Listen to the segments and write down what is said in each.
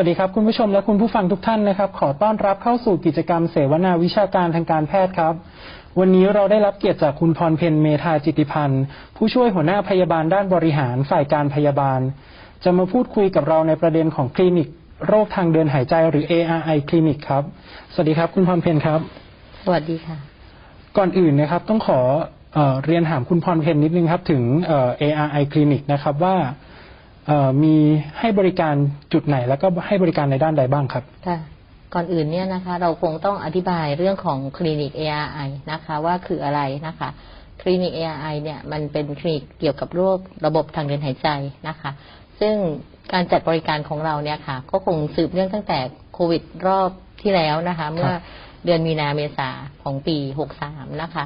สวัสดีครับคุณผู้ชมและคุณผู้ฟังทุกท่านนะครับ ขอต้อนรับเข้าสู่กิจกรรมเสวนาวิชาการทางการแพทย์ครับ วันนี้เราได้รับเกียรติจากคุณพรเพนเมธาจิตติพันธ์ผู้ช่วยหัวหน้าพยาบาลด้านบริหารฝ่ายการพยาบาล จะมาพูดคุยกับเราในประเด็นของคลินิกโรคทางเดินหายใจหรือ ARI คลินิกครับ สวัสดีครับ คุณพรเพนครับ สวัสดีค่ะ ก่อนอื่นนะครับ ต้องขอเออเรียนถามคุณพรเพนนิดนึงครับ ถึงเอ่อ ARI คลินิกนะครับว่าเอ่อ มีให้บริการจุดไหนแล้วก็ให้บริการในด้านใดบ้างครับค่ะก่อนอื่นเนี่ยนะคะเราคงต้องอธิบายเรื่องของคลินิก ARI นะคะว่าคืออะไรนะคะคลินิก ARI เนี่ยมันเป็นคลินิกเกี่ยวกับโรคระบบทางเดินหายใจนะคะ ซึ่งการจัดบริการของเราเนี่ยค่ะ ก็คงสืบเนื่องตั้งแต่โควิดรอบที่แล้วนะคะ เมื่อเดือนมีนาเมษาของปี 63 นะคะ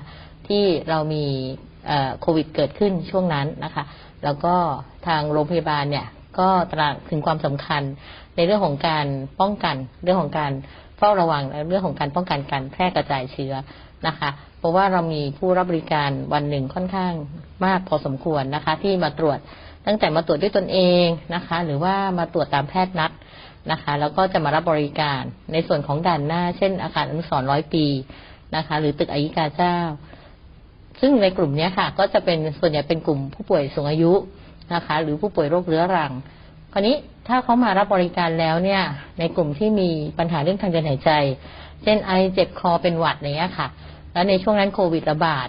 ที่เรามีเอ่อ โควิดเกิดขึ้นช่วงนั้นนะคะ แล้วก็ทางโรงพยาบาลเนี่ยก็ตระหนักถึงความสำคัญในเรื่องของการป้องกันเรื่องของการเฝ้าระวังและเรื่องของการป้องกันการแพร่กระจายเชื้อนะคะ เพราะว่าเรามีผู้รับบริการวันหนึ่งค่อนข้างมากพอสมควรนะคะ ที่มาตรวจตั้งแต่มาตรวจด้วยตนเองนะคะ หรือว่ามาตรวจตามแพทย์นัดนะคะ แล้วก็จะมารับบริการในส่วนของด่านหน้า เช่นอาคารอนุสรณ์ร้อยปีนะคะ หรือตึกอายิกาเจ้า ซึ่งในกลุ่มนี้ค่ะ ก็จะเป็นส่วนใหญ่เป็นกลุ่มผู้ป่วยสูงอายุนะคะ หรือผู้ป่วยโรคเรื้อรัง คราวนี้ถ้าเขามารับบริการแล้วเนี่ย ในกลุ่มที่มีปัญหาเรื่องทางเดินหายใจ เช่นไอเจ็บคอเป็นหวัดอย่างเงี้ยค่ะ แล้วในช่วงนั้นโควิดระบาด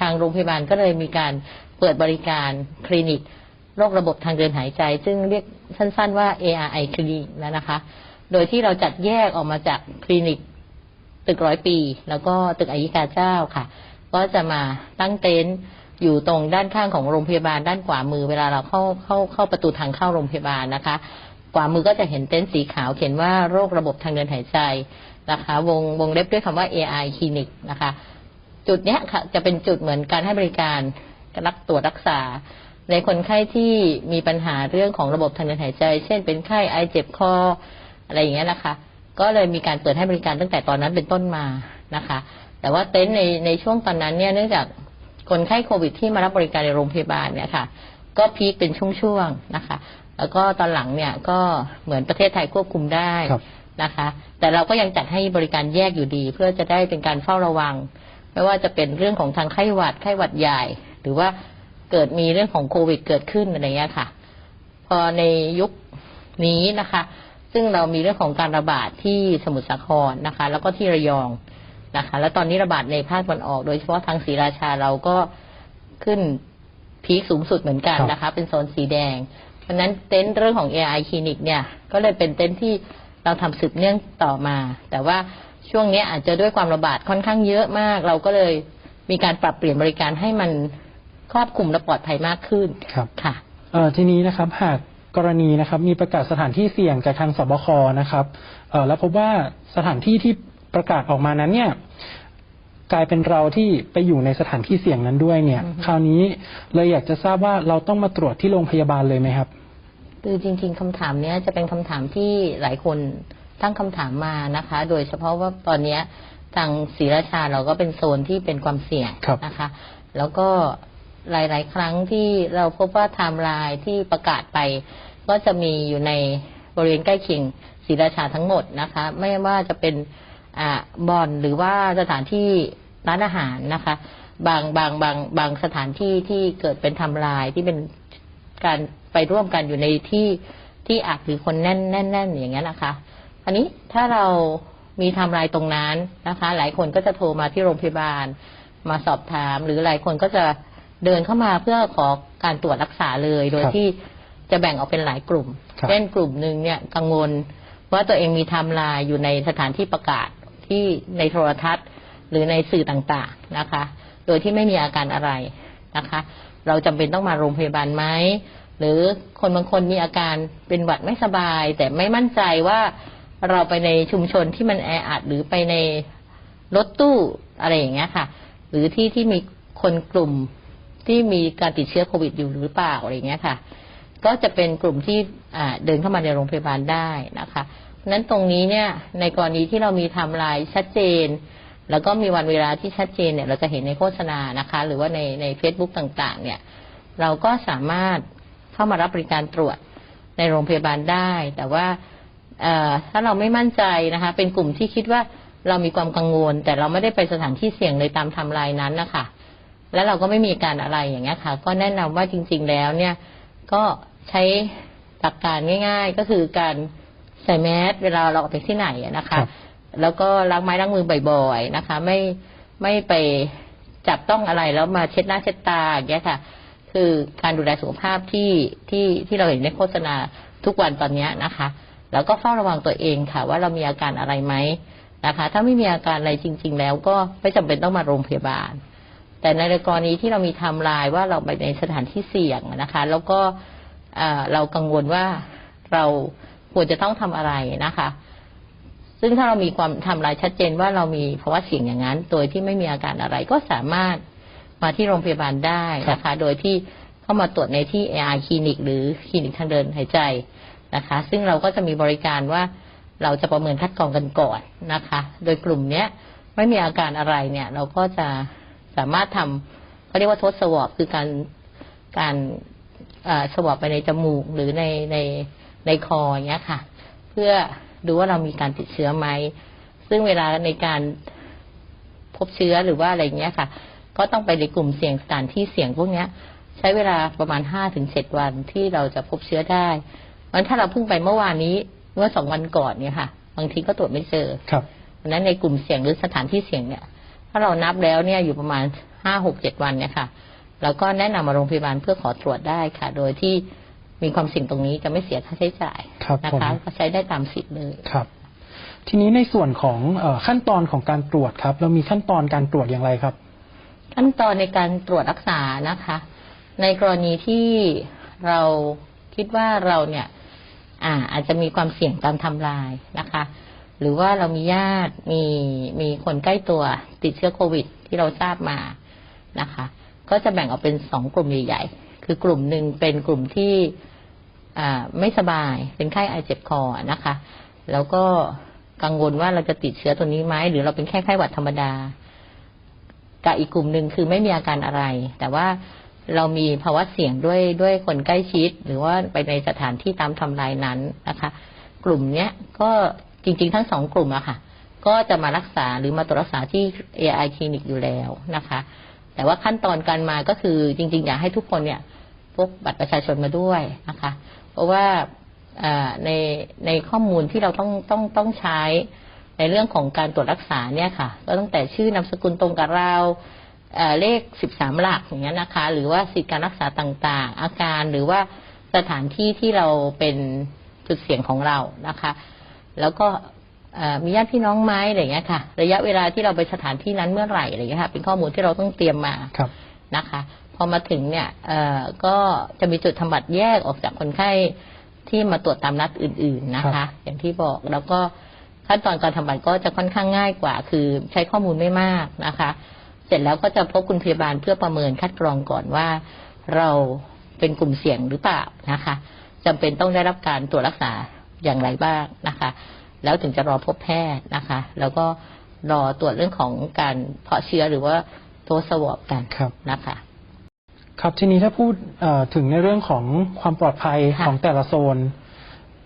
ทางโรงพยาบาลก็เลยมีการเปิดบริการคลินิกโรคระบบทางเดินหายใจ ซึ่งเรียกสั้นๆว่า ARI คลินิกแล้วนะคะ โดยที่เราจัดแยกออกมาจากคลินิก ตึกร้อยปี แล้วก็ตึกอายิกาเจ้าค่ะ ก็จะมาตั้งเต็นท์อยู่ตรงด้านข้างของโรงพยาบาลด้านขวามือเวลาเราเข้าเข้าเข้าประตูทางเข้าโรงพยาบาลนะคะ ขวามือก็จะเห็นเต็นท์สีขาวเขียนว่าโรคระบบทางเดินหายใจนะคะ วงวงเล็บด้วยคำว่า AI คลินิกนะคะ จุดเนี้ยค่ะจะเป็นจุดเหมือนการให้บริการรักตรวจรักษา ในคนไข้ที่มีปัญหาเรื่องของระบบทางเดินหายใจ เช่นเป็นไข้ไอเจ็บคออะไรอย่างเงี้ยนะคะ ก็เลยมีการเปิดให้บริการตั้งแต่ตอนนั้นเป็นต้นมานะคะ แต่ว่าเต็นท์ในในช่วงตอนนั้นเนี่ยเนื่องจากคนไข้โควิดที่มารับบริการในโรงพยาบาลเนี่ยค่ะ ก็พีคเป็นช่วงๆนะคะ แล้วก็ตอนหลังเนี่ยก็เหมือนประเทศไทยควบคุมได้ครับนะคะ แต่เราก็ยังจัดให้บริการแยกอยู่ดี เพื่อจะได้เป็นการเฝ้าระวัง ไม่ว่าจะเป็นเรื่องของทางไข้หวัดไข้หวัดใหญ่ หรือว่าเกิดมีเรื่องของโควิดเกิดขึ้นอะไรเงี้ยค่ะ พอในยุคนี้นะคะ ซึ่งเรามีเรื่องของการระบาดที่สมุทรสาครนะคะ แล้วก็ที่ระยอง นะคะ แล้วตอนนี้ระบาดในภาคตะวันออก โดยเฉพาะทางศรีราชาเราก็ขึ้นพีคสูงสุดเหมือนกันนะคะ เป็นโซนสีแดง เพราะฉะนั้นเต็นท์เรื่องของ AI คลินิกเนี่ย ก็เลยเป็นเต็นท์ที่เราทำสืบเนื่องต่อมา แต่ว่าช่วงนี้อาจจะด้วยความระบาดค่อนข้างเยอะมาก เราก็เลยมีการปรับเปลี่ยนบริการให้มันครอบคลุมและปลอดภัยมากขึ้นครับค่ะเอ่อทีนี้นะครับหากกรณีนะครับมีประกาศสถานที่เสี่ยงจากทางสบคนะครับเอ่อแล้วพบว่าสถานที่ที่ ประกาศออกมานั้นเนี่ยกลายเป็นเราที่ไปอยู่ในสถานที่เสี่ยงนั้นด้วยเนี่ยอือฮึคราวนี้เลยอยากจะทราบว่าเราต้องมาตรวจที่โรงพยาบาลเลยไหมครับ คือจริง ๆคำถามเนี้ยจะเป็นคำถามที่หลายคนตั้งคำถามมานะคะ โดยเฉพาะว่าตอนเนี้ยทางศรีราชาเราก็เป็นโซนที่เป็นความเสี่ยงครับนะคะ แล้วก็หลาย ๆ ครั้งที่เราพบว่าไทม์ไลน์ที่ประกาศไป ก็จะมีอยู่ในบริเวณใกล้เคียงศรีราชาทั้งหมดนะคะ ไม่ว่าจะเป็นอ่า บ่อนหรือว่าสถานที่ร้านอาหารนะคะ บางบางบางบางสถานที่ที่เกิดเป็นไทำลายที่เป็นการไปร่วมกันอยู่ในที่ที่อัดหรือคนแน่นแน่นแน่นอย่างเงี้ยนะคะอันนี้ถ้าเรามีไทำลายตรงนั้นนะคะ หลายคนก็จะโทรมาที่โรงพยาบาล มาสอบถาม หรือหลายคนก็จะเดินเข้ามาเพื่อขอการตรวจรักษาเลย โดยครับที่จะแบ่งออกเป็นหลายกลุ่มครับเช่นกลุ่มหนึ่งเนี่ยกังวลว่าตัวเองมีไทม์ไลน์อยู่ในสถานที่ประกาศ ที่ในโทรทัศน์ หรือในสื่อต่างๆนะคะ โดยที่ไม่มีอาการอะไรนะคะ เราจำเป็นต้องมาโรงพยาบาลไหมหรือคนบางคนมีอาการเป็นหวัดไม่สบาย แต่ไม่มั่นใจว่าเราไปในชุมชนที่มันแออัดหรือไปในรถตู้อะไรอย่างเงี้ยค่ะ หรือที่ที่มีคนกลุ่มที่มีการติดเชื้อโควิดอยู่หรือเปล่าอะไรเงี้ยค่ะ ก็จะเป็นกลุ่มที่เดินเข้ามาในโรงพยาบาลได้นะคะ นั้นตรงนี้เนี่ยในกรณีที่เรามีไทม์ไลน์ชัดเจน แล้วก็มีวันเวลาที่ชัดเจนเนี่ยเราจะเห็นในโฆษณานะคะ หรือว่าในใน Facebook ต่างๆ เนี่ยเราก็สามารถเข้ามารับบริการตรวจในโรงพยาบาลได้ แต่ว่าถ้าเราไม่มั่นใจนะคะ เป็นกลุ่มที่คิดว่าเรามีความกังวล แต่เราไม่ได้ไปสถานที่เสี่ยงเลยตามไทม์ไลน์นั้นนะคะแล้วเราก็ไม่มีการอะไรอย่างเงี้ยค่ะ ก็แนะนำว่าจริง ๆ แล้วเนี่ยก็ใช้หลักการง่าย ๆ ก็คือการ ใส่แมสเวลาเราออกไปที่ไหนอะนะคะครับแล้วก็ล้างไม้ล้างมือบ่อยๆนะคะ ไม่ไม่ไปจับต้องอะไรแล้วมาเช็ดหน้าเช็ดตาอย่างเงี้ยค่ะ คือการดูแลสุขภาพที่ที่ที่เราเห็นในโฆษณาทุกวันตอนเนี้ยนะคะ แล้วก็เฝ้าระวังตัวเองค่ะ ว่าเรามีอาการอะไรไหมนะคะ ถ้าไม่มีอาการอะไรจริง ๆ แล้วก็ไม่จำเป็นต้องมาโรงพยาบาล แต่ในกรณีที่เรามีไทม์ไลน์ว่าเราไปในสถานที่เสี่ยงนะคะ แล้วก็เอ่อเรากังวลว่าเรา ควรจะต้องทำอะไรนะคะ ซึ่งถ้าเรามีความทำลายชัดเจนว่าเรามีภาวะเสี่ยงอย่างนั้น โดยที่ไม่มีอาการอะไรก็สามารถมาที่โรงพยาบาลได้นะคะ โดยที่เข้ามาตรวจในที่ AI คลินิก หรือคลินิกทางเดินหายใจนะคะ ซึ่งเราก็จะมีบริการว่าเราจะประเมินคัดกรองกันก่อนนะคะ โดยกลุ่มเนี้ยไม่มีอาการอะไรเนี่ย เราก็จะสามารถทำเขาเรียกว่าทดสวอปคือการการ สวอปไปในจมูกหรือในในในคออย่างเงี้ยค่ะ เพื่อดูว่าเรามีการติดเชื้อไหมซึ่งเวลาในการพบเชื้อหรือว่าอะไรเงี้ยค่ะ ก็ต้องไปในกลุ่มเสี่ยงสถานที่เสี่ยงพวกเนี้ย ใช้เวลาประมาณห้าถึงเจ็ดวันที่เราจะพบเชื้อได้เพราะฉะนั้นถ้าเราเพิ่งไปเมื่อวานนี้เมื่อสองวันก่อนเนี่ยค่ะบางทีก็ตรวจไม่เจอครับดังนั้นในกลุ่มเสี่ยงหรือสถานที่เสี่ยงเนี่ย ถ้าเรานับแล้วเนี่ยอยู่ประมาณห้าหกเจ็ดวันเนี่ยค่ะ เราก็แนะนำมาโรงพยาบาลเพื่อขอตรวจได้ค่ะ โดยที่มีความเสี่ยงตรงนี้จะไม่เสียค่าใช้จ่ายครับนะผมคะก็ใช้ได้ตามสิทธิ์เลยครับ ทีนี้ในส่วนของเออขั้นตอนของการตรวจครับ เรามีขั้นตอนการตรวจอย่างไรครับ ขั้นตอนในการตรวจรักษานะคะ ในกรณีที่เราคิดว่าเราเนี่ยอ่าอาจจะมีความเสี่ยงตามไทำลายนะคะ หรือว่าเรามีญาติมีมีคนใกล้ตัวติดเชื้อโควิดที่เราทราบมานะคะ ก็จะแบ่งออกเป็นสองกลุ่มใหญ่ๆ คือกลุ่มหนึ่งเป็นกลุ่มที่ไม่สบาย เป็นไข้ไอเจ็บคอนะคะ แล้วก็กังวลว่าเราจะติดเชื้อตัวนี้ไหมหรือเราเป็นแค่ไข้หวัดธรรมดา กับอีกกลุ่มหนึ่งคือไม่มีอาการอะไร แต่ว่าเรามีภาวะเสี่ยงด้วยด้วยคนใกล้ชิด หรือว่าไปในสถานที่ตามทำลายนั้นนะคะ กลุ่มเนี้ยก็จริง ๆ ทั้งสองกลุ่มอะค่ะ ก็จะมารักษาหรือมาตรวจรักษาที่ AI คลินิกอยู่แล้วนะคะ แต่ว่าขั้นตอนการมาก็คือจริง ๆ อยากให้ทุกคนเนี่ยพกบัตรประชาชนมาด้วยนะคะ เพราะว่าในในข้อมูลที่เราต้องต้องต้องใช้ในเรื่องของการตรวจรักษาเนี่ยค่ะ ก็ตั้งแต่ชื่อนามสกุลตรงกับเราเลขสิบสามหลักอย่างเงี้ยนะคะ หรือว่าสิทธิการรักษาต่างๆ อาการหรือว่าสถานที่ที่เราเป็นจุดเสี่ยงของเรานะคะ แล้วก็ มีญาติพี่น้องไหมอะไรอย่างเงี้ยค่ะ ระยะเวลาที่เราไปสถานที่นั้นเมื่อไหร่อะไรอย่างเงี้ยค่ะ เป็นข้อมูลที่เราต้องเตรียมมาครับนะคะ พอมาถึงเนี่ยเอ่อก็จะมีจุดทำบัตรแยกออกจากคนไข้ที่มาตรวจตามนัดอื่น ๆนะครัคะบอย่างที่บอกแล้วก็ขั้นตอนการทำบัตรก็จะค่อนข้างง่ายกว่า คือใช้ข้อมูลไม่มากนะคะ เสร็จแล้วก็จะพบคุณพยาบาลเพื่อประเมินคัดกรองก่อนว่าเราเป็นกลุ่มเสี่ยงหรือเปล่านะคะจำเป็นต้องได้รับการตรวจรักษาอย่างไรบ้างนะคะ แล้วถึงจะรอพบแพทย์นะคะ แล้วก็รอตรวจเรื่องของการเพาะเชื้อหรือว่าโทสวอปกันครับนะคะ ครับทีนี้ถ้าพูดเอ่อถึงในเรื่องของความปลอดภัยค่ะของแต่ละโซน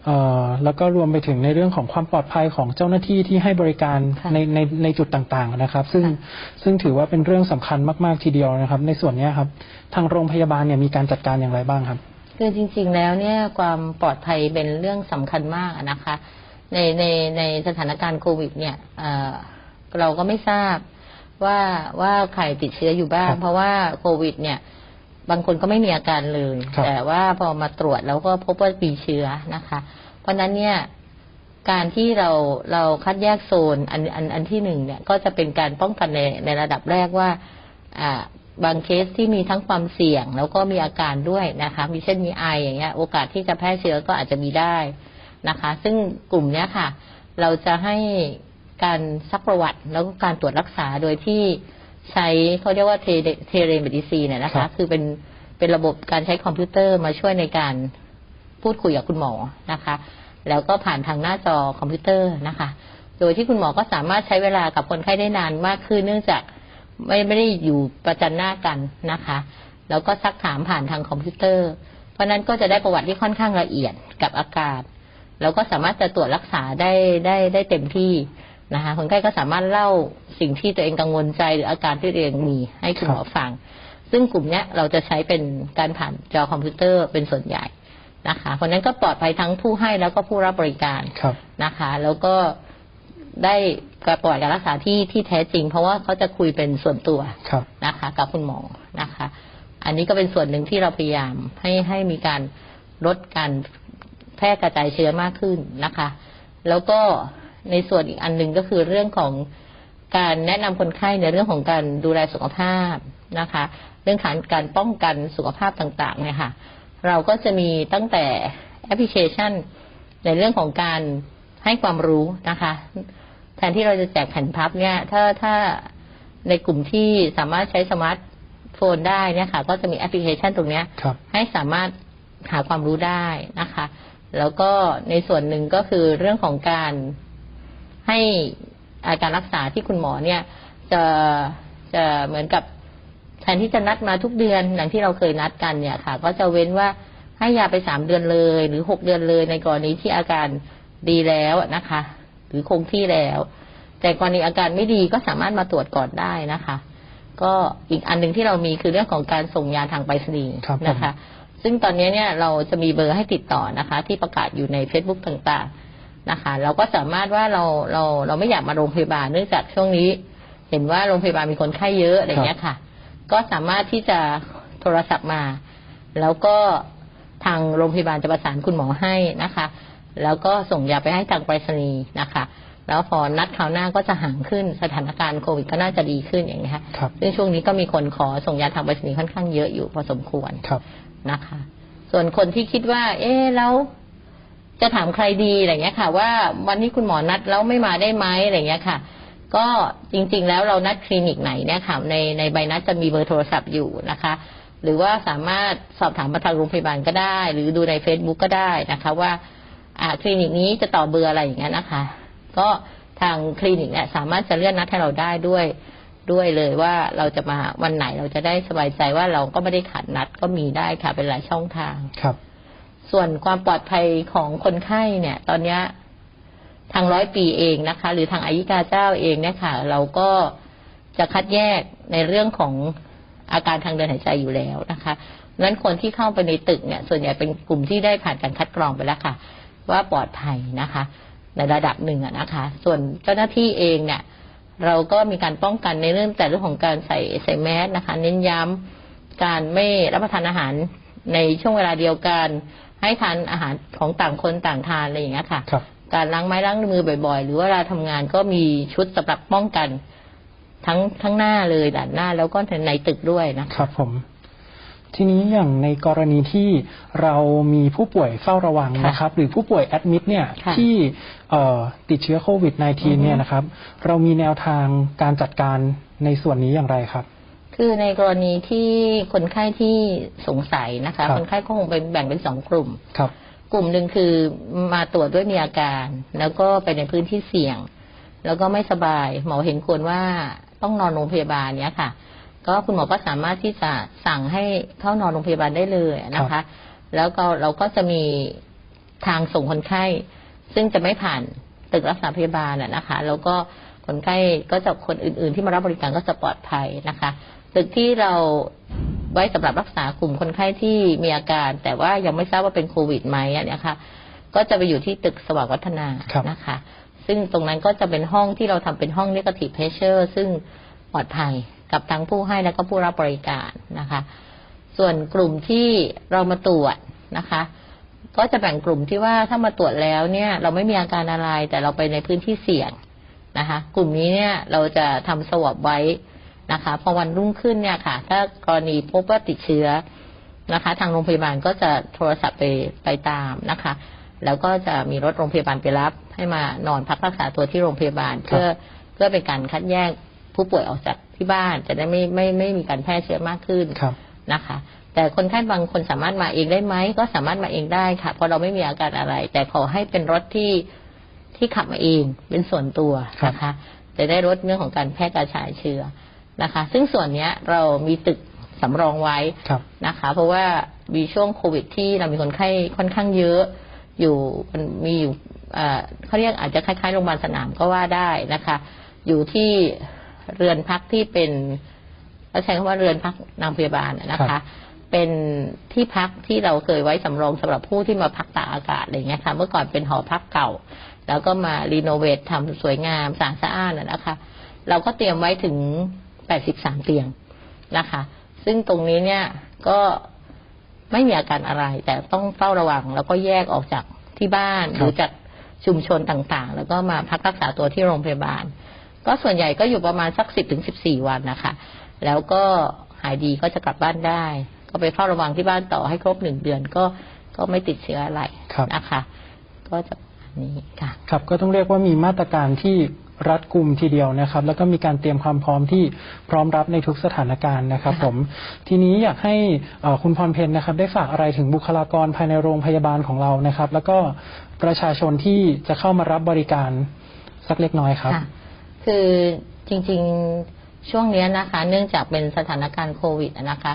เอ่อแล้วก็รวมไปถึงในเรื่องของความปลอดภัยของเจ้าหน้าที่ที่ให้บริการค่ะในในในจุดต่างๆนะครับ ซึ่งค่ะซึ่งถือว่าเป็นเรื่องสำคัญมากๆทีเดียวนะครับ ในส่วนเนี้ยครับ ทางโรงพยาบาลเนี่ยมีการจัดการอย่างไรบ้างครับ คือจริง ๆ แล้วเนี่ยความปลอดภัยเป็นเรื่องสำคัญมากอะนะคะ ในในในสถานการณ์โควิด เนี่ยเอ่อเราก็ไม่ทราบว่าว่าใครติดเชื้ออยู่บ้างครับเพราะว่าโควิด เนี่ย บางคนก็ไม่มีอาการเลยครับแต่ว่าพอมาตรวจแล้วก็พบว่ามีเชื้อนะคะ เพราะฉะนั้นเนี่ยการที่เราเราคัดแยกโซนอันอันอันที่หนึ่งเนี่ยก็จะเป็นการป้องกันในในระดับแรกว่าอ่าบางเคสที่มีทั้งความเสี่ยงแล้วก็มีอาการด้วยนะคะ มีเช่นมีไออย่างเงี้ย โอกาสที่จะแพร่เชื้อก็อาจจะมีได้ นะคะ ซึ่งกลุ่มเนี้ยค่ะ เราจะให้การซักประวัติแล้วก็การตรวจรักษาโดยที่ใช้เขาเรียกว่าเทเทเรเมดิซีเนี่ยนะครัคะบคือเป็นเป็นระบบการใช้คอมพิวเตอร์มาช่วยในการพูดคุยกับคุณหมอนะคะ แล้วก็ผ่านทางหน้าจอคอมพิวเตอร์นะคะ โดยที่คุณหมอก็สามารถใช้เวลากับคนไข้ได้นานมากขึ้นเนื่องจากไม่ไม่ได้อยู่ประจันหน้ากันนะคะ แล้วก็ซักถามผ่านทางคอมพิวเตอร์ เพราะฉะนั้นก็จะได้ประวัติที่ค่อนข้างละเอียดกับอาการ แล้วก็สามารถจะตรวจรักษาได้ได้ได้เต็มที่นะคะคนไข้ก็สามารถเล่าสิ่งที่ตัวเองกังวลใจหรืออาการที่ตัวเองมีให้คุณหมอฟัง ซึ่งกลุ่มเนี้ยเราจะใช้เป็นการผ่านจอคอมพิวเตอร์เป็นส่วนใหญ่นะคะ เพราะฉะนั้นก็ปลอดภัยทั้งผู้ให้แล้วก็ผู้รับบริการครับนะคะ แล้วก็ได้การปล่อยการรักษาที่ที่แท้จริง เพราะว่าเขาจะคุยเป็นส่วนตัวครับนะคะ กับคุณหมอนะคะ อันนี้ก็เป็นส่วนหนึ่งที่เราพยายามให้ให้มีการลดการ แพร่กระจายเชื้อมากขึ้นนะคะ แล้วก็ในส่วนอีกอันหนึ่งก็คือเรื่องของการแนะนำคนไข้ในเรื่องของการดูแลสุขภาพนะคะ เรื่องการการป้องกันสุขภาพต่างๆเนี่ยค่ะเราก็จะมีตั้งแต่แอปพลิเคชัน ในเรื่องของการให้ความรู้นะคะ แทนที่เราจะแจกแผ่นพับเนี่ย ถ้าถ้าในกลุ่มที่สามารถใช้สมาร์ทโฟนได้เนี่ยค่ะ ก็จะมีแอปพลิเคชันตรงเนี้ยครับให้สามารถหาความรู้ได้นะคะ แล้วก็ในส่วนหนึ่งก็คือเรื่องของการให้อาการรักษาที่คุณหมอเนี่ย จะจะเหมือนกับแทนที่จะนัดมาทุกเดือนอย่างที่เราเคยนัดกันเนี่ยค่ะ ก็จะเว้นว่าให้ยาไปสามเดือนเลย หรือหกเดือนเลย ในกรณีที่อาการดีแล้วนะคะ หรือคงที่แล้ว แต่กรณีอาการไม่ดีก็สามารถมาตรวจก่อนได้นะคะ ก็อีกอันหนึ่งที่เรามีคือเรื่องของการส่งยาทางไปรษณีย์นะคะ ซึ่งตอนนี้เนี่ยเราจะมีเบอร์ให้ติดต่อนะคะ ที่ประกาศอยู่ใน Facebook ต่างๆนะคะ เราก็สามารถว่าเราเราเราไม่อยากมาโรงพยาบาลเนื่องจากช่วงนี้ เห็นว่าโรงพยาบาลมีคนไข้เยอะอะไรอย่างเงี้ยค่ะ ก็สามารถที่จะโทรศัพท์มา แล้วก็ทางโรงพยาบาลจะประสานคุณหมอให้นะคะ แล้วก็ส่งยาไปให้ทางไปรษณีย์นะคะ แล้วพอนัดคราวหน้าก็จะห่างขึ้นสถานการณ์โควิดก็น่าจะดีขึ้นอย่างเงี้ยค่ะครับซึ่งช่วงนี้ก็มีคนขอส่งยาทางไปรษณีย์ค่อนข้างเยอะอยู่พอสมควรครับ นะคะ ส่วนคนที่คิดว่า เอ๊แล้วจะถามใครดีอะไรเงี้ยค่ะ ว่าวันที่คุณหมอนัดแล้วไม่มาได้ไหมอะไรเงี้ยค่ะ ก็จริง ๆ แล้วเรานัดคลินิกไหนเนี่ยค่ะในในใบนัดจะมีเบอร์โทรศัพท์อยู่นะคะ หรือว่าสามารถสอบถามมาทางโรงพยาบาลก็ได้ หรือดูใน Facebook ก็ได้นะคะ ว่าอ่าคลินิกนี้จะต่อเบอร์อะไรอย่างเงี้ยนะคะ ก็ทางคลินิกเนี่ยสามารถจะเลื่อนนัดให้เราได้ด้วย ด้วยเลยว่าเราจะมาวันไหนเราจะได้สบายใจว่าเราก็ไม่ได้ขาดนัดก็มีได้ค่ะเป็นหลายช่องทางครับ ส่วนความปลอดภัยของคนไข้เนี่ย ตอนเนี้ยทางร้อยปีเองนะคะ หรือทางอายิกาเจ้าเองเนี่ยค่ะ เราก็จะคัดแยกในเรื่องของอาการทางเดินหายใจอยู่แล้วนะคะนั้นคนที่เข้าไปในตึกเนี่ย ส่วนใหญ่เป็นกลุ่มที่ได้ผ่านการคัดกรองไปแล้วค่ะ ว่าปลอดภัยนะคะ ในระดับหนึ่งอะนะคะ ส่วนเจ้าหน้าที่เองเนี่ย เราก็มีการป้องกันในเรื่องแต่เรื่องของการใส่ใส่แมสนะคะ เน้นย้ำการไม่รับประทานอาหารในช่วงเวลาเดียวกัน ให้ทานอาหารของต่างคนต่างทานอะไรอย่างเงี้ยค่ะครับการล้างไม้ล้างมือบ่อยๆ หรือว่าเวลาทำงานก็มีชุดสำหรับป้องกัน ทั้งทั้งหน้าเลยด่านหน้าแล้วก็ในตึกด้วยนะคะครับผม ทีนี้อย่างในกรณีที่เรามีผู้ป่วยเฝ้าระวังค่ะนะครับ หรือผู้ป่วยแอดมิดเนี่ยค่ะที่เอ่อติดเชื้อโควิดอือฮึ -19 เนี่ยนะครับ เรามีแนวทางการจัดการในส่วนนี้อย่างไรครับ คือในกรณีที่คนไข้ที่สงสัยนะคะครับคนไข้ก็คงเป็นแบ่งเป็นสองกลุ่มครับ กลุ่มหนึ่งคือมาตรวจด้วยมีอาการ แล้วก็ไปในพื้นที่เสี่ยง แล้วก็ไม่สบาย หมอเห็นควรว่าต้องนอนโรงพยาบาลเนี้ยค่ะ ก็คุณหมอก็สามารถที่จะสั่งให้เข้านอนโรงพยาบาลได้เลยนะครัคะบแล้วก็เราก็จะมีทางส่งคนไข้ ซึ่งจะไม่ผ่านตึกรักษาพยาบาลน่ะนะคะ แล้วก็คนไข้ก็จะคนอื่น ๆ ที่มารับบริการก็จะปลอดภัยนะคะ ตึกที่เราไว้สำหรับรักษากลุ่มคนไข้ที่มีอาการ แต่ว่ายังไม่ทราบว่าเป็นโควิดไหมอันเนี้ยค่ะก็จะไปอยู่ที่ตึกสว่างวัฒนาครับนะคะ ซึ่งตรงนั้นก็จะเป็นห้องที่เราทำเป็นห้อง negative pressure ซึ่งปลอดภัย กับทั้งผู้ให้และก็ผู้รับบริการนะคะ ส่วนกลุ่มที่เรามาตรวจนะคะ ก็จะแบ่งกลุ่มที่ว่าถ้ามาตรวจแล้วเนี่ย เราไม่มีอาการอะไร แต่เราไปในพื้นที่เสี่ยงนะคะ กลุ่มนี้เนี่ยเราจะทำสวอปไว้นะคะ พอวันรุ่งขึ้นเนี่ยค่ะ ถ้ากรณีพบว่าติดเชื้อนะคะ ทางโรงพยาบาลก็จะโทรศัพท์ไปไปตามนะคะ แล้วก็จะมีรถโรงพยาบาลไปรับ ให้มานอนพักรักษาตัวที่โรงพยาบาลเพื่อเพื่อเป็นการคัดแยก ผู้ป่วยออกจากที่บ้านจะได้ไม่ไม่ไม่มีการแพร่เชื้อมากขึ้นครับนะคะ แต่คนไข้บางคนสามารถมาเองได้ไหมก็สามารถมาเองได้ค่ะเพราะเราไม่มีอาการอะไร แต่ขอให้เป็นรถที่ที่ขับมาเองเป็นส่วนตัวนะคะจะได้ลดเรื่องของการแพร่กระจายเชื้อนะคะ ซึ่งส่วนเนี้ยเรามีตึกสำรองไว้ครับนะคะ เพราะว่ามีช่วงโควิดที่เรามีคนไข้ค่อนข้างเยอะ อยู่มันมีอยู่เอ่อเขาเรียกอาจจะคล้ายๆโรงพยาบาลสนามก็ว่าได้นะคะ อยู่ที่ เรือนพักที่เป็นเราใช้คำว่าเรือนพักนางพยาบาลน่ะนะครัคะบเป็นที่พักที่เราเคยไว้สำรองสำหรับผู้ที่มาพักตากอากาศอะไรเงี้ยค่ะ เมื่อก่อนเป็นหอพักเก่า แล้วก็มารีโนเวททำสวยงามสะอาดสะอ้านน่ะนะคะ เราก็เตรียมไว้ถึง 83 เตียงนะคะ ซึ่งตรงนี้เนี่ยก็ไม่มีอาการอะไร แต่ต้องเฝ้าระวัง แล้วก็แยกออกจากที่บ้านครับหรือจากชุมชนต่างๆ แล้วก็มาพักรักษาตัวที่โรงพยาบาล ก็ส่วนใหญ่ก็อยู่ประมาณสักสิบถึงสิบสี่วันนะคะ แล้วก็หายดีก็จะกลับบ้านได้ ก็ไปเฝ้าระวังที่บ้านต่อให้ครบหนึ่งเดือนก็ก็ไม่ติดเชื้ออะไรครับนะคะ ก็จะประมาณนี้ค่ะครับก็ต้องเรียกว่ามีมาตรการที่รัดกุมทีเดียวนะครับ แล้วก็มีการเตรียมความพร้อมที่พร้อมรับในทุกสถานการณ์นะครับค่ะผม ทีนี้อยากให้เอ่อคุณพรเพนนะครับ ได้ฝากอะไรถึงบุคลากรภายในโรงพยาบาลของเรานะครับ แล้วก็ประชาชนที่จะเข้ามารับบริการสักเล็กน้อยครับ ค่ะคือจริงๆช่วงเนี้ยนะคะ เนื่องจากเป็นสถานการณ์โควิดอะนะคะ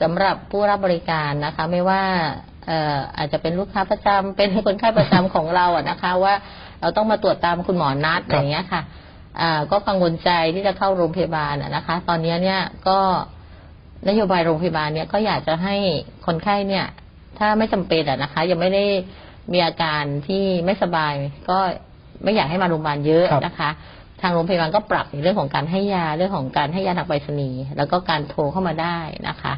สำหรับผู้รับบริการนะคะ ไม่ว่าเอ่ออาจจะเป็นลูกค้าประจำเป็นคนไข้ประจำของเราอะนะคะ ว่าเราต้องมาตรวจตามคุณหมอนัดอะไรอย่างเงี้ยค่ะอ่าก็กังวลใจที่จะเข้าโรงพยาบาลอะนะคะ ตอนเนี้ยเนี่ยก็นโยบายโรงพยาบาลเนี่ยก็อยากจะให้คนไข้เนี่ย ถ้าไม่จำเป็นอะนะคะ ยังไม่ได้มีอาการที่ไม่สบาย ก็ไม่อยากให้มาโรงพยาบาลเยอะครับนะคะ ทางโรงพยาบาลก็ปรับในเรื่องของการให้ยาเรื่องของการให้ยาทางไปรษณีย์แล้วก็การโทรเข้ามาได้นะคะ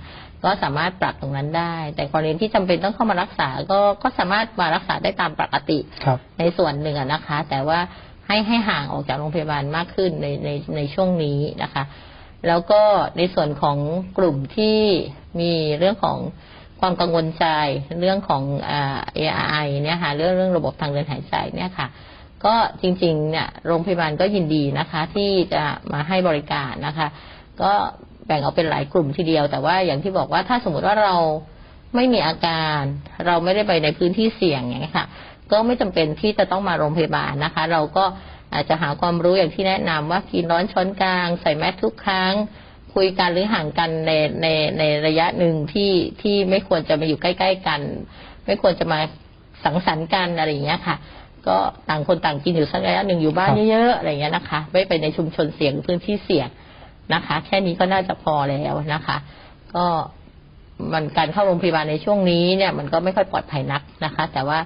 ก็สามารถปรับตรงนั้นได้ แต่กรณีที่จำเป็นต้องเข้ามารักษา ก็ก็สามารถมารักษาได้ตามปกติครับในส่วนหนึ่งอะนะคะ แต่ว่าให้ให้ห่างออกจากโรงพยาบาลมากขึ้นในในในช่วงนี้นะคะ แล้วก็ในส่วนของกลุ่มที่มีเรื่องของความกังวลใจเรื่องของอ่า ARI เนี่ยค่ะเรื่องเรื่องระบบทางเดินหายใจเนี่ยค่ะ ก็จริงๆเนี่ยโรงพยาบาลก็ยินดีนะคะ ที่จะมาให้บริการนะคะ ก็แบ่งออกเป็นหลายกลุ่มทีเดียว แต่ว่าอย่างที่บอกว่าถ้าสมมติว่าเราไม่มีอาการ เราไม่ได้ไปในพื้นที่เสี่ยงอย่างนี้ค่ะก็ไม่จำเป็นที่จะต้องมาโรงพยาบาลนะคะ เราก็อาจจะหาความรู้อย่างที่แนะนำว่ากินร้อนช้อนกลาง ใส่แมสทุกครั้ง คุยกันหรือห่างกันในในในระยะหนึ่งที่ที่ไม่ควรจะมาอยู่ใกล้ ๆ กัน ไม่ควรจะมาสังสรรค์กันอะไรอย่างเงี้ยค่ะ ก็ต่างคนต่างกินอยู่สักระยะหนึ่งอยู่บ้านครับเยอะๆอะไรอย่างเงี้ยนะคะ ไม่ไปในชุมชนเสี่ยงหรือพื้นที่เสี่ยงนะคะ แค่นี้ก็น่าจะพอแล้วนะคะ ก็มันการเข้าโรงพยาบาลในช่วงนี้เนี่ย มันก็ไม่ค่อยปลอดภัยนักนะคะ แต่ว่า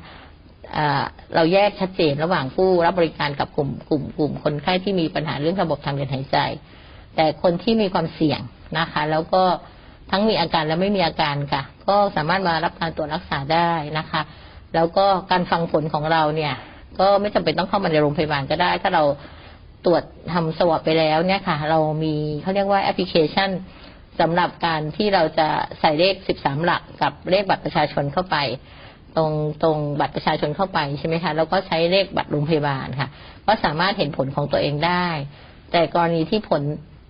เอ่อเราแยกชัดเจนระหว่างผู้รับบริการกับกลุ่มกลุ่มกลุ่มคนไข้ที่มีปัญหาเรื่องระบบทางเดินหายใจ แต่คนที่มีความเสี่ยงนะคะ แล้วก็ทั้งมีอาการและไม่มีอาการค่ะ ก็สามารถมารับการตรวจรักษาได้นะคะ แล้วก็การฟังผลของเราเนี่ย ก็ไม่จำเป็นต้องเข้ามาในโรงพยาบาลก็ได้ ถ้าเราตรวจทำสวอปไปแล้วเนี่ยค่ะ เรามีเขาเรียกว่าแอปพลิเคชันสำหรับการที่เราจะใส่เลข 13 หลักกับเลขบัตรประชาชนเข้าไป ตรงตรงบัตรประชาชนเข้าไปใช่ไหมคะแล้วก็ใช้เลขบัตรโรงพยาบาลค่ะ ก็สามารถเห็นผลของตัวเองได้ แต่กรณีที่ผล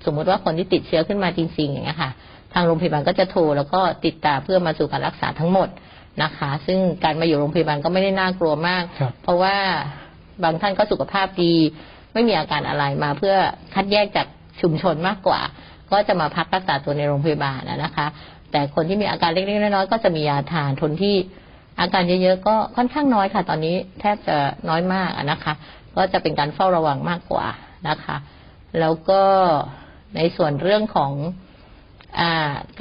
สมมุติว่าคนที่ติดเชื้อขึ้นมาจริงๆอย่างเงี้ยค่ะ ทางโรงพยาบาลก็จะโทรแล้วก็ติดตามเพื่อมาสู่การรักษาทั้งหมด นะคะ ซึ่งการมาอยู่โรงพยาบาลก็ไม่ได้น่ากลัวมากครับเพราะว่าบางท่านก็สุขภาพดี ไม่มีอาการอะไรมาเพื่อคัดแยกจากชุมชนมากกว่า ก็จะมาพักรักษาตัวในโรงพยาบาลนะนะคะ แต่คนที่มีอาการเล็กๆน้อยๆก็จะมียาทานทนที่อาการเยอะๆก็ค่อนข้างน้อยค่ะ ตอนนี้แทบจะน้อยมากอะนะคะ ก็จะเป็นการเฝ้าระวังมากกว่านะคะ แล้วก็ในส่วนเรื่องของอ่า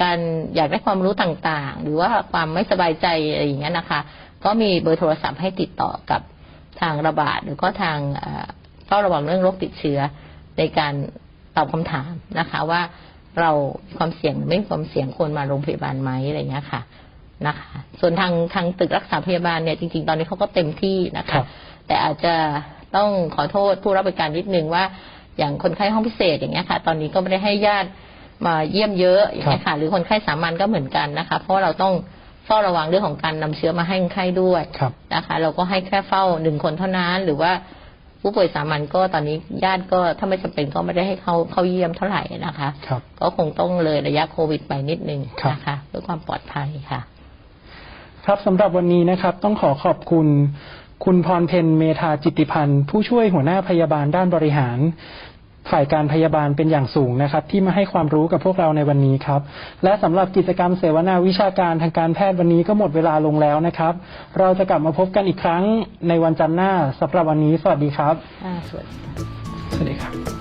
การอยากได้ความรู้ต่างๆ หรือว่าความไม่สบายใจอะไรอย่างเงี้ยนะคะ ก็มีเบอร์โทรศัพท์ให้ติดต่อกับทางระบาด หรือก็ทางเอ่อเฝ้าระวังเรื่องโรคติดเชื้อในการตอบคำถามนะคะ ว่าเราความเสี่ยงไม่ความเสี่ยงควรมาโรงพยาบาลไหมอะไรเงี้ยค่ะนะคะ ส่วนทางทางตึกรักษาพยาบาลเนี่ยจริง ๆ ตอนนี้เขาก็เต็มที่นะครัคะแต่อาจจะต้องขอโทษผู้รับบริการนิดนึงว่าอย่างคนไข้ห้องพิเศษอย่างเงี้ยค่ะ ตอนนี้ก็ไม่ได้ให้ญาติ มาเยี่ยมเยอะอย่างเงี้ยค่ะ หรือคนไข้สามัญก็เหมือนกันนะคะ เพราะว่าเราต้องเฝ้าระวังเรื่องของการนำเชื้อมาให้คนไข้ด้วยครับ นะคะ เราก็ให้แค่เฝ้าหนึ่งคนเท่านั้น หรือว่าผู้ป่วยสามัญก็ตอนนี้ญาติก็ถ้าไม่จำเป็นก็ไม่ได้ให้เขาเข้าเยี่ยมเท่าไหร่นะคะ ครับ ก็คงต้องเลยระยะโควิดไปนิดนึงครับนะคะเพื่อความปลอดภัยค่ะ ครับสำหรับวันนี้นะครับ ต้องขอขอบคุณ คุณพรเพนเมธาจิตติพันธ์ผู้ช่วยหัวหน้าพยาบาลด้านบริหาร ฝ่ายการพยาบาลเป็นอย่างสูงนะครับ ที่มาให้ความรู้กับพวกเราในวันนี้ครับ และสำหรับกิจกรรมเสวนาวิชาการทางการแพทย์วันนี้ก็หมดเวลาลงแล้วนะครับ เราจะกลับมาพบกันอีกครั้งในวันจันทร์หน้าสำหรับวันนี้ สวัสดีครับอ่าสวัสดีค่ะสวัสดีครับ